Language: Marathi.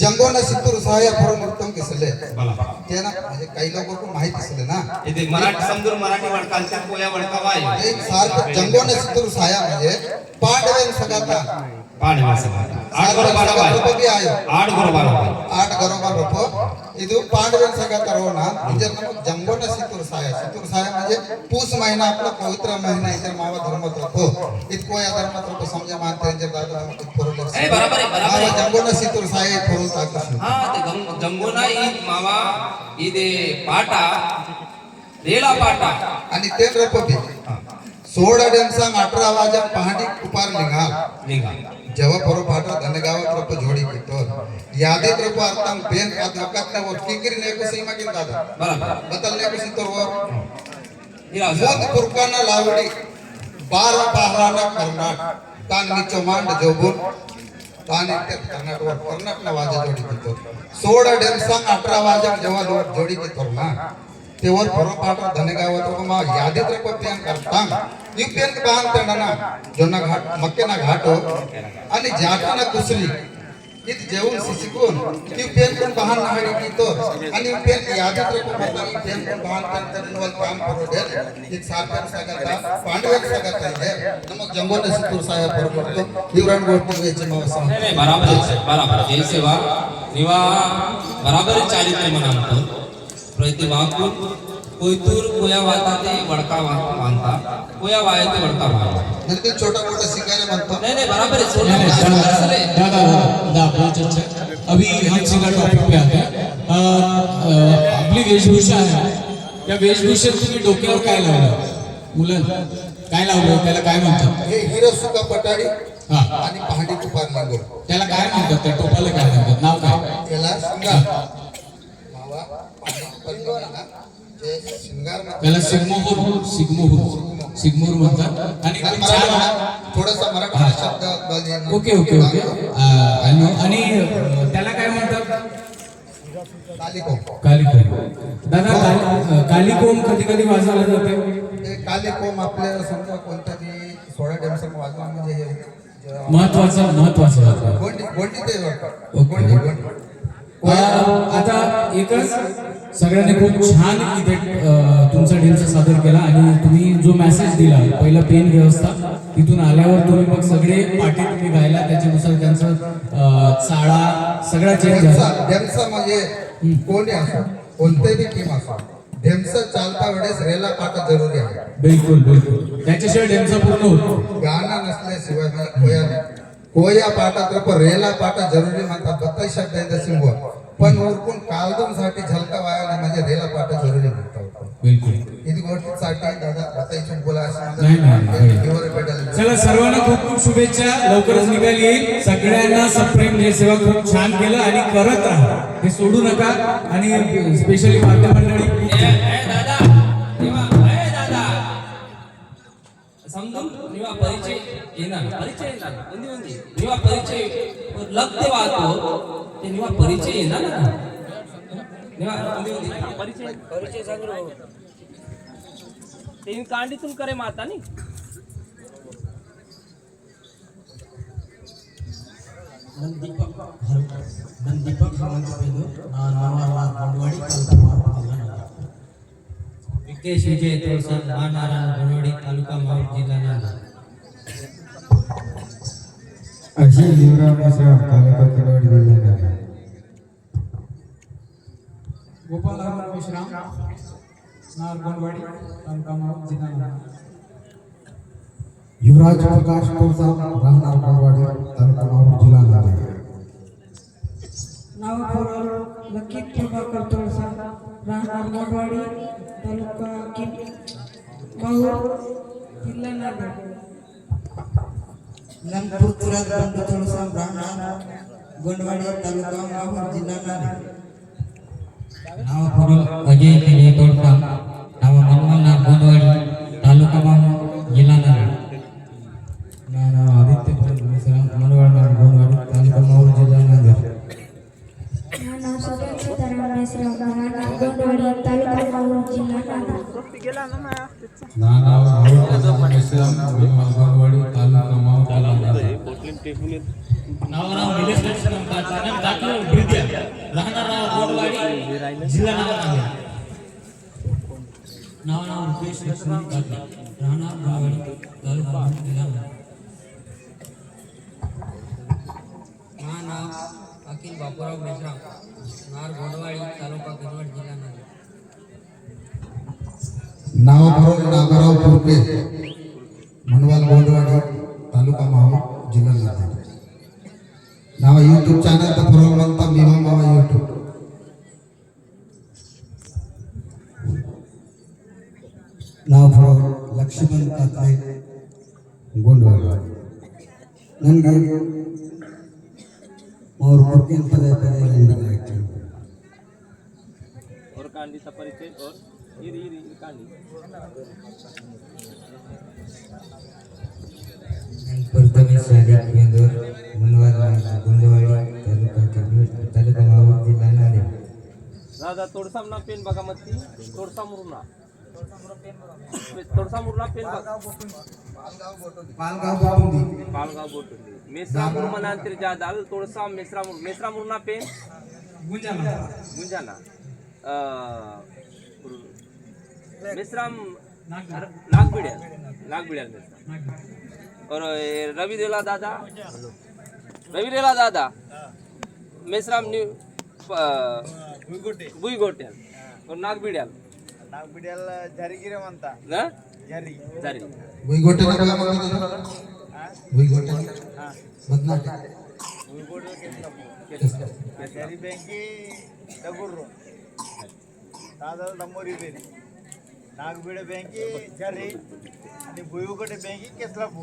जंगोना सित्तूर सहाय्य फरून उत्तम केसले ते ना म्हणजे काही लोक माहीत असले ना. इथे मराठी समजून मराठी वडकांच्या पोया वडकावा आहे. एक सारखं जंगोना सित्तूर सहाय्य म्हणजे पांडवेन सगाता पाणी वाचला आठ गुरु बारा ರೂಪ ಬಿ ಆಯೋ आठ गुरु बारा ಆಟ ಗರೋಬ ರೂಪ ಇದು ಪಾಂಡವೇನ್ सगळ्यात रोना म्हणजे नमक जंगोन सितूर साया सितूर साया म्हणजे पूस महिना आपला पवित्र महिना इतर मावा धर्मात राहतो इतको या धर्मात राहतो समजा मान त्यांच्या दादा नमक फरवलं ए, बरोबर आहे, बरोबर आहे. जंगोन सितूर साया फरवून टाकतो हा ते गंग- जंगोना ईद मावा इदे पाटा रेला पाटा आणि ते रोप बी सोळा डेमसा अठरा वाजा पहाडी कुपार लिंगाल निघा. जेव्हा परो फाटा धनगावात रोप जोडी घेतो यादीत रोप अर्थांग पेन नकात ना वर किंगिरी नेको सीमा किन दादा. बदल नेको सितोर वर हिरा मोद पुरकाना लावडी. बारा बाराना कर्नाट. तान नीचो मांड जोबून. तान इथे कर्नाट वर कर्नाट ना वाजा जोडी घेतो सोळा डेमसांग अठरा वाजा जेव्हा जोडी घेतो ना तेवर परो फाटा धनगावात रोप मा यादीत रोप पेन करतांग यू पेन बांध तेणना जोना घाट मक्केना हो. आणि जाटाना कुसली इत जेवून शिकून ती पेन पण बहान नाहडी कीतो आणि पेन यादीत रको पेन पण बहान करता नवल काम करो दे इत सारखं सगळा पांडवेक सगळा आहे. नमक जंगोन सितूर साहेब बरोबर हिवरण गोष्टी वेचे मावसा नाही बराबर बराबर जय सेवा निवा बराबर वाकून कोयतूर कोया वाता ते वडका बांधता कोया वाया ते वडका बांधता नंतर छोटा मोठा शिकायला म्हणतो। नाही नाही बराबर असले. दादा दादा बहुत चर्चा. अभी हम सीधा टॉपिक पे आते हैं? आपली वेशभूषा आहे. त्या वेशभूषेत तुम्ही डोक्यावर काय लावलं? मुलं काय लावलं? त्याला काय म्हणतात? हे हिरो सुका पटाडी हा. आणि पहाडी कुपार लिंगो त्याला काय म्हणतात? त्या टोपाला काय म्हणतात? नाव काय? त्याला शृंगार त्याला सिग्मोहूर सिग्मोहूर सिग्मोहूर म्हणतात. आणि थोडासा मराठी शब्द ओके ओके ओके. आणि त्याला काय म्हणतात? कालिको कालिकोम. दादा काली- कालिकोम कधी कधी वाजवलं जाते? कालिकोम आपल्या समजा कोणत्या बी सोळा डेमसन वाजवा म्हणजे हे महत्वाचं महत्वाचं ते. गोंडी गोंडी. आता एकच सगळ्यांनी खूप छान इथे तुमचा ढेमचा सादर केला आणि तुम्ही जो मेसेज दिला पहिला पेन व्यवस्था तिथून आल्यावर तुम्ही मग सगळे पाठी तुम्ही गायला त्याच्यानुसार त्यांचं चाळा सगळा चेंज ढेमसा झाला ढेमसा म्हणजे कोणी असो कोणतेही टीम असो ढेमसा चालता वेळेस रेला पाटा जरुरी आहे. बिलकुल बिलकुल. त्याच्याशिवाय ढेमचा पूर्ण होतो गाणं नसल्याशिवाय कोया. कोया पाटा तर रेला पाटा जरुरी म्हणतात बत्ताई शब्द आहे सिंबल पण उरकून कालदमसाठी झलका वाया म्हणजे रेला पाटा जरुरी बिलकुल. गोष्टीसाठी दादा असं चला सर्वांना खूप खूप शुभेच्छा. लवकरच निघाली. येईल सगळ्यांना सप्रेम हे सेवा. खूप छान केलं आणि करत राहा. हे सोडू नका. आणि स्पेशली वाद्य मंडळी. ए, ए, दादा. निवा. ए, दादा. समजून निवा परिचय येणार. परिचय येणार. निवा परिचय. लग्न वाहतो. ते परिचय येणार ना परिचय. परिचय सांगू ते करे माता नी. दीपक दीपक વિકેશ વિજય તોસર મહાનારાયણ ભણોડી તાલુકા માઉટ જિલ્લાના अशी जीवराव मिश्रा तालुका किनवट जिल्हा गोपाल हनुमान विश्राम नारगोंडवाडी तालुका माहूर जिल्हा नांदेड. युवराज प्रकाश कोळसा राहणार gonडवाडी तालुका माहूर जिल्हा नाव पोरल लकी प्रभाकर तोळसा राहणार मोडवाडी तालुका किन माहूर जिल्हा नांदेड लंगपूर तुरात बंधू थोडसा ब्राह्मणा गोंडवाडी तालुका माहूर जिल्हा नाव पुढे अजय विजय तोडसा नाव मनमलनाथ गोंडवाडी. ते नावराव निलेश लक्ष्मण दाखल ब्रिद्या राहणार नाव जिल्हा नाव नाव नाव नाव निलेश लक्ष्मण दाखल राहणार रोडवाडी तालुका जिल्हा नाव नाव अखिल बापूराव मेश्राम नार गोडवाडी तालुका कनवट जिल्हा नाव नाव नागराव पुरके मनवाल गोंडवाडी तालुका माहूर नाव यूट्यूब चॅनल तर फरक म्हणता भीमा मावा यूट्यूब ನಾವು ಲಕ್ಷ್ಮಣ್ ಕಾತ್ರೆ ಗೋಂಡವಾಡ ನನಗೆ ಅವ್ರ ಕೊಡ್ತೀನಿ ಪದೇ ಪದೇ ನೆನಪಾಯ್ತು और कांडीचा परिचय और इरी इरी इरी कांडी ನಾನು ಪ್ರಥಮೇಶ್ ಸಾದಿಕ್ ಬೇಂದೂರ್ ಮುನ್ವಾರ गोंदवाडी दादा तोडसा मुर्ना पेन बघा मग ती तोडसा मुर्ना तोडसा मुर्ना पेन बघा. पालगाव बोटुंदी मेसरा मुर्मना अंतर जादाल तोडसा मेसरा मुर मेसरा मुर्ना पेन? गुंजाना. मिश्राम नागबिड्याल नागबिड्याल मिश्राम और ये रवि रेला दादा? रवि रेला दादा मिश्राम न्यू బుయ్యి కొట్టాను నాకు బిడియాలి నాకు బిడియాల జరిగిరమంతా. జరి. జరి. బుయ్యి కొట్టాను బుయ్యి కొట్టాను బద్నాటి బుయ్యి కొట్టాను జరి బెంకి దగ్గుర్రు. తాదాలు దమ్మూరి బేని నాకు బిడ బెంకి జరి. అని బుయ్యి కొట్టే బెంకి కెసలపు